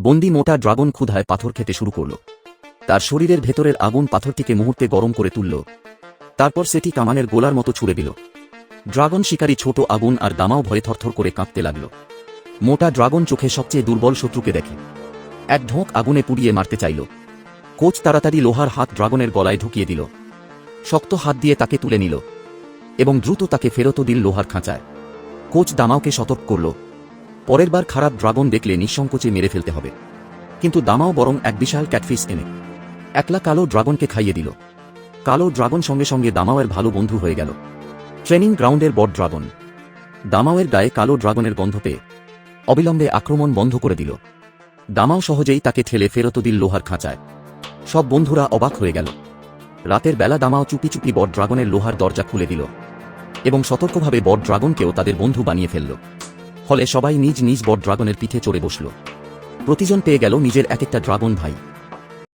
বন্দি মোটা ড্রাগন ক্ষুধায় পাথর খেতে শুরু করল। তার শরীরের ভেতরের আগুন পাথরটিকে মুহূর্তে গরম করে তুলল। তারপর সেটি কামানের গোলার মতো ছুড়ে দিল। ড্রাগন শিকারী ছোট আগুন আর দামাও ভয়ে থরথর করে কাঁপতে লাগল। মোটা ড্রাগন চোখে সবচেয়ে দুর্বল শত্রুকে দেখে। এক ঢোঁক আগুনে পুড়িয়ে মারতে চাইল। কোচ তাড়াতাড়ি লোহার হাত ড্রাগনের গলায় ঢুকিয়ে দিল। শক্ত হাত দিয়ে তাকে তুলে নিল এবং দ্রুত তাকে ফেরত দিল লোহার খাঁচায়। কোচ দামাওকে সতর্ক করল। পরের বার খারাপ ড্রাগন দেখলে নিঃসংকোচে মেরে ফেলতে হবে। কিন্তু দামাও বরং এক বিশাল ক্যাটফিস এনে। একলা কালো ড্রাগনকে খাইয়ে দিল। কালো ড্রাগন সঙ্গে সঙ্গে দামাওয়ের ভালো বন্ধু হয়ে গেল। ট্রেনিং গ্রাউন্ডের বট ড্রাগন। দামাওয়ের গায়ে কালো ড্রাগনের গন্ধ পেয়ে অবিলম্বে আক্রমণ বন্ধ করে দিল। দামাও সহজেই তাকে ঠেলে ফেরত দিল লোহার খাঁচায়। সব বন্ধুরা অবাক হয়ে গেল। রাতের বেলা দামাও চুপি চুপি বট ড্রাগনের লোহার দরজা খুলে দিল এবং সতর্কভাবে বট ড্রাগনকেও তাদের বন্ধু বানিয়ে ফেলল। ফলে সবাই নিজ নিজ বট ড্রাগনের পিঠে চড়ে বসল। প্রতিজন পেয়ে গেল নিজের এক একটা ড্রাগন ভাই।